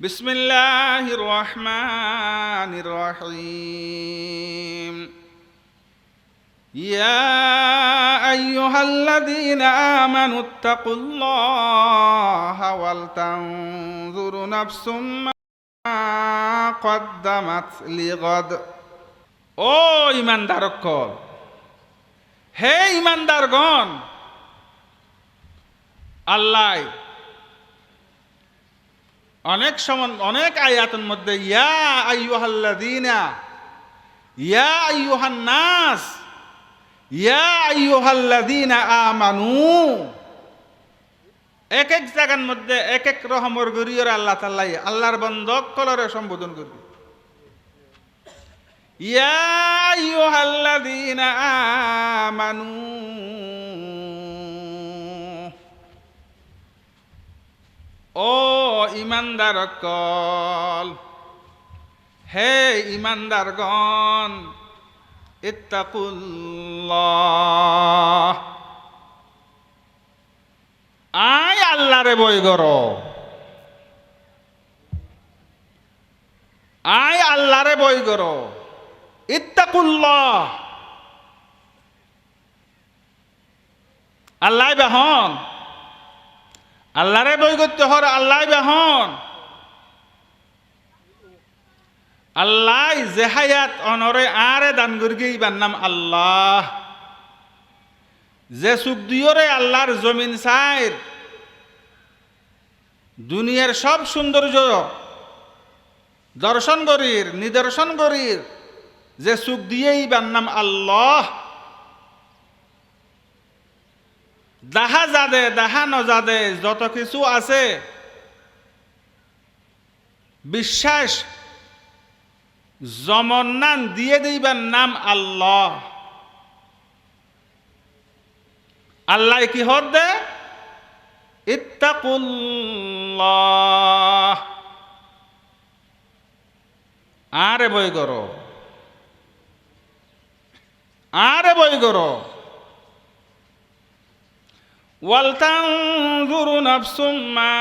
بسم الله الرحمن الرحيم يا ايها الذين امنوا اتقوا الله ولتنظر نفس ما قدمت لغد ও ইমানদারকল হে ইমানদারগণ আল্লাহ অনেক সময় অনেক আয়াতের মধ্যে, ইয়া আইয়ুহাল্লাযীনা, ইয়া আইয়ুহান নাস ইয়া আইয়ুহাল্লাযীনা আমানু। এক এক জায়গার মধ্যে এক এক রহমর গরিয়র আল্লাহ তাল্লাই আল্লাহর বন্ধক কলরে সম্বোধন করবে। ইয়া আইয়ুহাল্লাযীনা আমানু। ও ইমানদার কল হে ইমানদারগণ, ইত্তাকুল্লাহ। আয় আল্লাহরে বই গর আয় আল্লাহরে বই গর ইত্তাকুল্লাহ। আল্লাহ বাহন। আল্লাহরে বই করতে হর, আল্লাহ বাহন। আল্লাহ জেহায়াত অনরে আরে দান করি ইবার নাম আল্লাহ। যে সুখ দিয়রে আল্লাহর জমিন সাইর। দুনিয়ার সব সৌন্দর্য দর্শন করির, নিদর্শন করির। যে সুখ দিয়ে ইবার নাম আল্লাহ। দাহা যাদে দাহা নজাদে, যত কিছু আছে, বিশ্বাস জমন্নান দিয়ে দিবার নাম আল্লাহ। আল্লাহ কি হদ দে? আরে বই করো। আরে বই করো। ওয়ালতানজুরু নাফসুম মা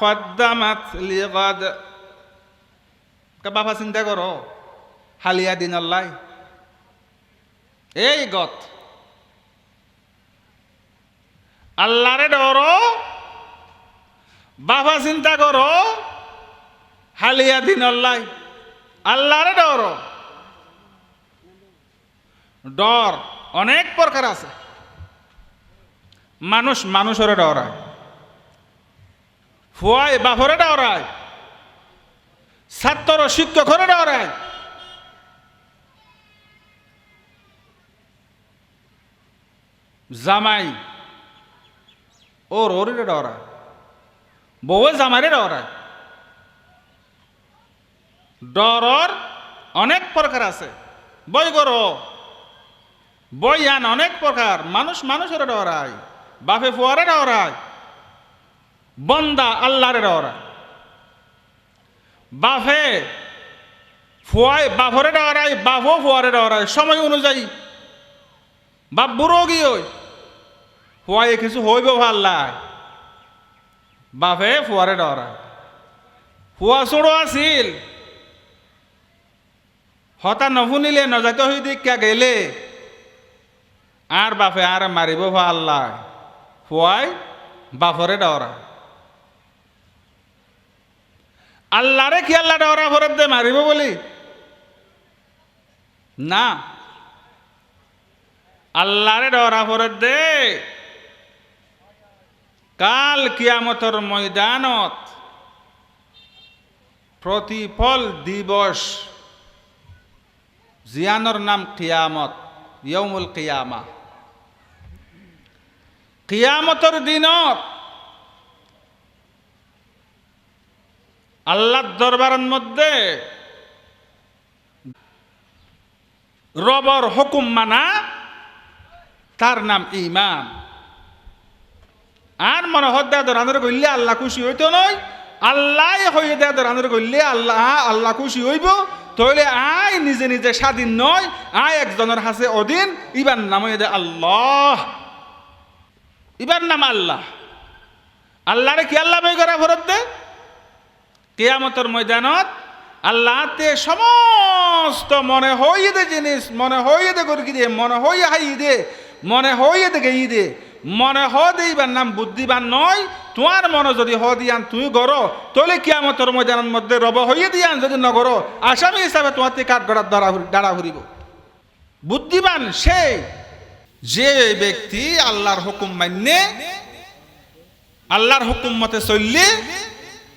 কদ্দামাত লিগাদ। বাবা চিন্তা করো, হালিয়া দিন আল্লাহ। এই গত। আল্লাহরে ডর, বাবা চিন্তা করো, হালিয়া দিন আল্লাহ। আল্লাহরে ডর। ডর অনেক প্রকার আছে। মানুষ মানুষের ডরায়। ফুয়াই বাপরে ডরায়। ছাত্র শিক্ষকরে ডরায়। জামাই ওর ওরে ডরায়। বউয়ে জামাইরে ডরায়। ডরর অনেক প্রকার আছে। বই করো বই আন অনেক প্রকার। মানুষ মানুষের ডরায়। বাপে ফুয়ারে ডরায় বন্দা আল্লাহরে ডরায় বাফে ফুয়াই বাফরে ডরায় বাফও ফুয়ারে ডরায় সময় অনুযায়ী বাপ বুড়ো গিয়ে ফুয়াই কিছু হইব ভাল্লায়। বাফে ফুয়ারে ডরায় ফুয়া চুড়ো আছিল। হতা নশুনিলে নজাত হই দীক্ষা গেলে, আর বাপে আর মারিব আল্লাহ ফুয়াই বাপরে ডরা আল্লাহরে কি আল্লাহ ডরা ফরত দে মারিব বলি? না। আল্লাহরে ডরা ফরত দে। কাল কিয়ামতর ময়দানত প্রতিফল দিবস জিয়ানোর নাম কিয়ামত ইয়মুল কিয়ামা। কিয়ামতর দিনত আল্লাহর দরবারের মধ্যে রবর হুকুম মানা, তার নাম ইমান আর মনে হদ্দা দরানোর গইলে আল্লাহ খুশি হইতো নয়। আল্লাহ হইয়ে দেয়া দরানোর গইলে আল্লাহ আল্লাহ খুশি হইব। তাহলে আয় নিজে নিজে স্বাধীন নয়। আয় একজনের হাসে অধীন। ইবার নাম দে আল্লাহ। ইবার নাম আল্লাহ। আল্লাহরে কি আল্লাহ বই করা ফরত দে কেয়ামতের ময়দানত আল্লাহতে সমস্ত মনে হইয়ে দে জিনিস, মনে হইয়ে দে গরকি দে, মনে হইয়ে হাই দে মনে হইয়ে দে গেই দে মনে হ দেইবার নাম বুদ্ধিবান নয়। তোমার মনে যদি হ দিয়ান তুই গড় তলে কিয়ামতের ময়দানের মধ্যে রব হইয়ে দিয়ান যদি নগর আসামি হিসাবে তোমার কাঠ গড়ার দ্বারা দাঁড়া ঘুরিব বুদ্ধিমান সে যে ব্যক্তি আল্লাহর হুকুম মান্যে আল্লাহর হুকুম মতে চললে,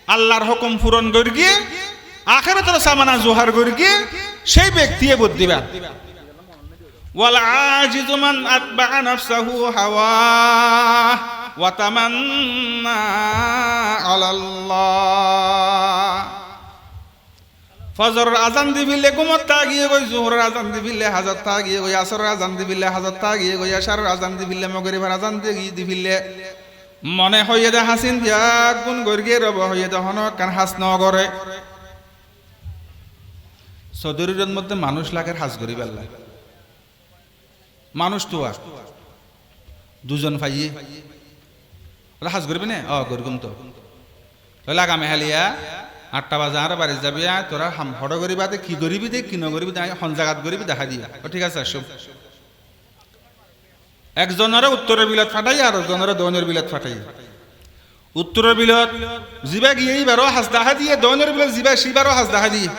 আল্লাহর হুকুম পূরণ করি আখেরাতের সামানা জোহার করি সেই ব্যক্তি বুদ্ধিবাদ ওয়াল আজিজু ফজরের আজান দিবিলে গুমত তা গিয়ে গই, জোহরের আজান দিবিলে হাজার তা গিয়ে গই, আসরের আজান দিবিলে হাজার তা গিয়ে গই, আশারের আজান দিবিলে মগরিবার আজান দিয়ে গিয়ে দিবিলে। মনে হইয়ে দে হাসিন দিয়া গুণ গর্গিয়ে রব হইয়ে দে হন কান হাস ন করে সদরীর মধ্যে মানুষ লাখের হাস করি বেল্লা। মানুষ তো আর। দুজন ফাইয়ে। হাজ করবি না? অ করগুম তো। তাহলে আগামী হালিয়া আটটা বাজে, আর বাড়ি যাবি তোরা হাম হড় করিবাতে কি করিবি দে কি নকরিবি দে সঞ্জাগাত করিবি, দেখা দিয়া। ও ঠিক আছে আসুন একজনের উত্তরের বিলত ফাটাই, আর একজনের দৈনের বিলত ফাটাই। উত্তরের বিলত জিবা গিয়ে বারো হাজ দেখা দিয়ে দৈনের বিলত জিবা সিবারও হাজ দেখা দিয়ে।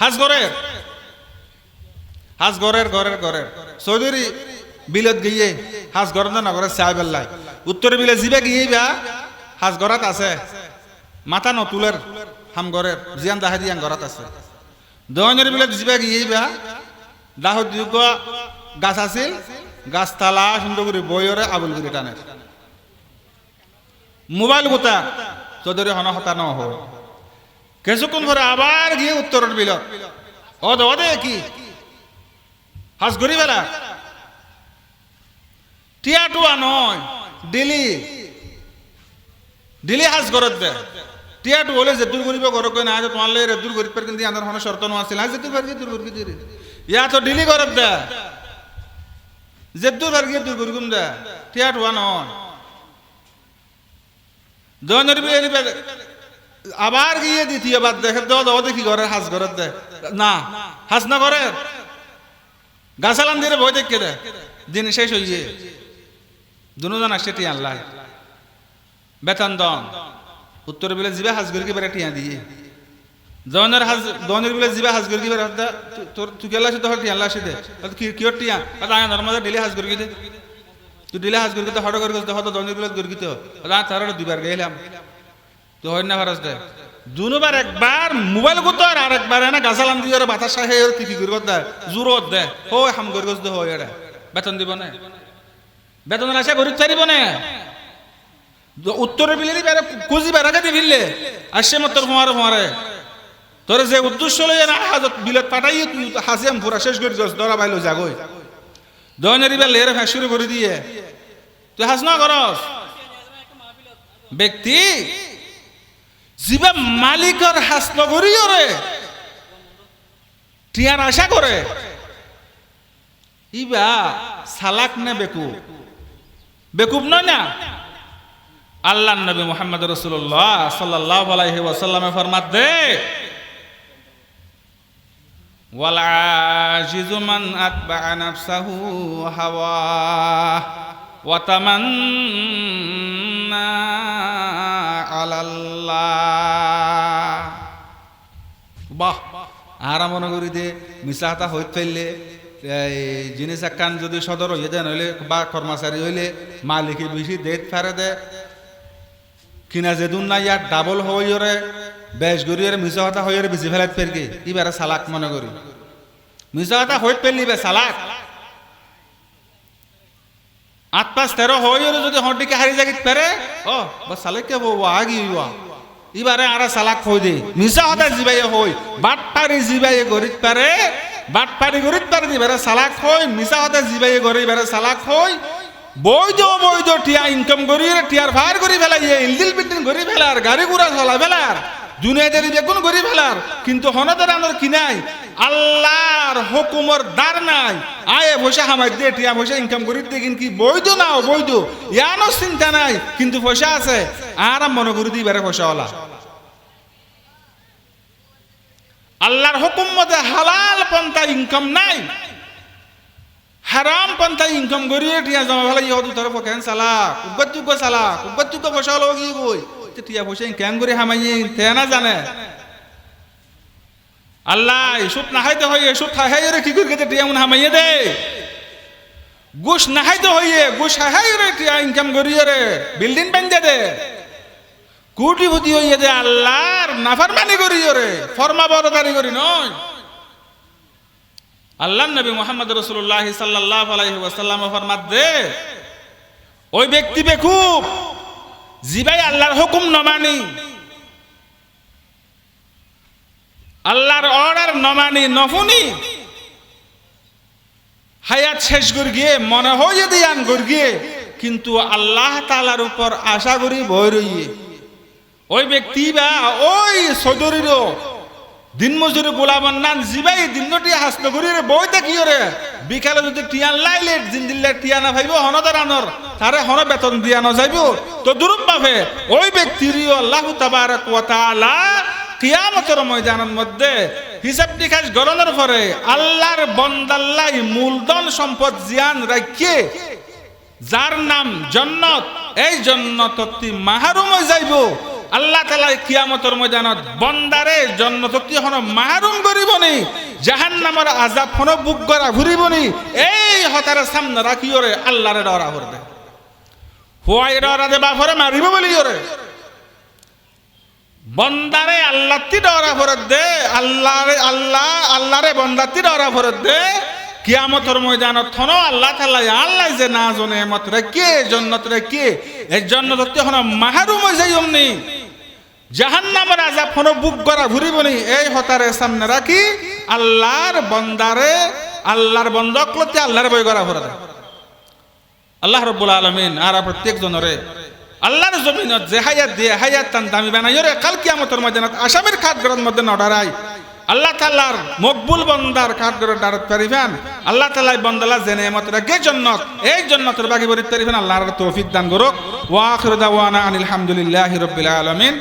হাজ করে হাজ গড়ের গড়ের গড়ের চৌধুরী বিলত গিয়ে হাজ গড় না নগরের চাই বেল্লাই উত্তরে বিলে জিবে গিয়ে বা হাজ গড়াত আছে। মাথা নতুলের হাম গড়ের জিয়ান দাহাই দিয়ান গড়াত আছে দহনের বিলে জিবে গিয়ে বা দাহ গাছ আছিল গাছ তালা সুন্দর করে বইরে আবুল করে টানের মোবাইল গোটা চৌধুরী হন হতা ন হয় কিছুক্ষণ পরে আবার গিয়ে উত্তরের বিলত। ও দে কি হাজ গরি বেলা টিয়া টুয়া নয় দিলি দিলি হাজ গরত দে। টিয়া টু হলে জেতুর করিব ঘর কই না যে তোমার লাগে দূর করি পার কিন্তু আন্ধার হনে শর্ত নো আছিল। আজ জেতুর পারগি দূর করি দিরে ইয়া তো দিলি গরত দে। জেতুর পারগি দূর করি কুম দে। টিয়া টুয়া নয় দনের বিয়ে আবার গিয়ে দ্বিতীয় বাদ দেখে দাও দাও দেখি ঘরের হাজ ঘরের দে। না হাজ না ঘরের গাছালান দিয়ে বই দেখে দে। দিন শেষ হয়ে দুজন আসছে টিয়া আল্লাহ বেতন দন। উত্তর বিলে, জিবা হাজ গরকি বেড়ে টিয়া দিয়ে? দনের হাজ দনের বিলে, জিবা হাজ গরকি বেড়ে? তোর, তুই গেলা সে তো টিয়া আল্লাহ সে দে কি কিয় টিয়া? আয় নর্মাদা ডিলে হাজ গরকি দে তুই ডিলে হাজ গরকি তো? হট করে তো হতো দনের বিলে গরকি তো? তার দুবার গেলাম। তো হয় না ভারস দে। দুবার একবার মোবাইল করতে আর একবার না গাছালাম দিয়ে বাতাস সাহে কি কি করব দে? জোরত দে। ও হাম গরগস দে হয় বেতন দিব না? বেতনের আশা করি চারিব না? উত্তরে বিলে বেড়ে কুজি বেড়াকে দি ফিরলে আসছে মত হুমারে হুমারে তোর যে উদ্দেশ্য লই না হাজত বিলত পাঠাই তুই হাসিয়াম পুরা শেষ করে গছ দরা বাইলো যাগই দয়নারি বেল লেরে ফ্যাঁ শুরু করে দিয়ে। তুই হাস না করস। ব্যক্তি যিবা মালিকৰ হাস নগরীয় রে। টিয়ার আশা করে। ইবা সালাক না বেকুব। বেকুব নয় না? আল্লাহ নবী মোহাম্মদ রসুল্লাহ সাল্লাহ আলাইহি ওয়াসাল্লামে ফরমাত দে والعاجز من أتبع نفسه هواه وتمنى على الله বাহ আরা মনে করি দে মিশা হাতা হইত ফেললে এই জিনিস একখান যদি সদর হইয়ে দেন হইলে বা কর্মচারী হইলে মালিকে বেশি দেত ফেরে দে কিনা যেদুন না ইয়ার ডাবল হইরে বেশ গরিয়ের মিশা হাতা হইরে বেশি ফেলাত পেরকে ইবারে সালাক মনে করি মিশা হাতা হইত পেললি বে সালাক আট পাঁচ তেরো হইরে যদি হটিকে হারি জাগিত পেরে ও বা সালেকে বউ আগি হইবা ইবারে আরা সালাক হই দে। মিশা হতা জিবাই হই বাট পারি জিবাই গরিত পারে বাট পারি গরিত পারে দিবারে সালাক হই মিশা হতা জিবাই গরি বারে সালাক হই বৈধ বৈধ টিয়া ইনকাম করি টিয়ার ভার করি ফেলাই ইলদিল বিল্ডিং করি ফেলার, গাড়ি ঘোড়া চলা ফেলার, দুনিয়াদারি বেগুন করি ফেলার, কিন্তু হনদের আনোর কি নাই? আল্লাহর হুকুমর দার নাই। আয়ে পয়সা হামাই দিয়ে টিয়া পয়সা ইনকাম করি দেখিন কি বৈধ না অবৈধ? ইয়ানো চিন্তা নাই, কিন্তু পয়সা আছে। আর মনে করি দিবারে পয়সাওয়ালা। আল্লাহর হুকুম মতে হালাল পন্থা ইনকাম নাই। হারাম পন্থা ইনকাম করিয়ে টিয়া জমা ভালো ইহত তোর কেন সালা কুব্বত যোগ্য সালা কুব্বত যোগ্য পয়সা কি কই তে টিয়া পয়সা ইনকাম করে হামাইয়ে তে না জানে? আল্লাহ সুপ নাহাইতে হইয়ে সুপ খাই রে কি করে টিয়া মন হামাইয়ে দে? গুশ নাহাইতে হইয়ে গুশ হাই রে টিয়া ইনকাম করিয়ে রে বিল্ডিং বান্ধে দে। কোটিপতি হইয়ে দে আল্লাহর নাফরমানি করিয়ে রে ফরমা বরদারি করি নয়। আল্লাহ নবী মোহাম্মদ রসুল্লাহ সাল্লাহ আলাইহি ওয়াসাল্লাম দে ওই ব্যক্তি বেকুব, জিবাই আল্লাহর হুকুম নমানি আল্লাহর অর্ডার নমানি নফুনি হায়াত শেষ করে গিয়ে, মনে হয় যদি আন করে গিয়ে, কিন্তু আল্লাহ তালার উপর আশা করি বই রইয়ে। ওই ব্যক্তি বা ওই সদরিরও দিন মজুরি গোলামন নান জিবাই দিনটি হাসত করি রে বই দেখি রে বিকালে যদি টিয়ান লাইলে দিন দিলে টিয়া না ভাইব হনদার আনর, তারে হন বেতন দিয়া না যাইব। তো দুরূপ পাবে ওই ব্যক্তির আল্লাহ তাবারাক ওয়া তাআলা কিয়ামতের ময়দানের মধ্যে হিসাব নিকাশ গণনার পরে আল্লাহর বন্দাল্লাই মূলধন সম্পদ জিয়ান রাখিয়ে যার নাম জন্নত, এই জন্নত মাহারুম যাইব। আল্লাহ তালা কিয়ামতর ময়দানত বন্দারে জন্নত হন, মাহারুম করিবনি জাহান নামর আজাব হন, বুক করা ঘুরিবনি, এই হতারে সামনে রাখিওরে আল্লাহরে ডরা করবে হুয়াই ডরা দে বাফরে মারিব বলি ওরে বন্দারে আল্লাহতি ডরা ফরত দে, আল্লাহরে, আল্লাহ, আল্লাহরে বন্দাতি ডরা ফরত দে। কিয়ামতর ময়দানত থনো আল্লাহ তাআলা আল্লাহ যে না জনে, মত রে কে জন্নত রে কে এই জন্নত হন, মাহারুম হয়ে যাই অমনি। জাহান্নামের আজাব হন বুক করা ঘুরিবনি, এই হতারে সামনে রাখি, আল্লাহর বন্দারে, আল্লাহর বন্দকলতে আল্লাহর বই করা ফরত আল্লাহ রব্বুল আলমিন আর প্রত্যেক জনরে আল্লাহর জমিনত যে হায়াত দিয়ে হায়াত তান দামি বানাই রে, কাল কিয়ামতের ময়দানত আসামের খাটগরের মধ্যে নডারাই আল্লাহ তাল্লার মকবুল বন্দার খাটগরের ডারত পারিবেন আল্লাহ তাল্লাই বন্দালা জেনে মতরা গে জন্নত, এই জন্নতের বাকি বরিত পারিবেন আল্লাহর তৌফিক দান করুক। ওয়া আখির দাওয়ানা আনিল হামদুলিল্লাহি রাব্বিল আলামিন।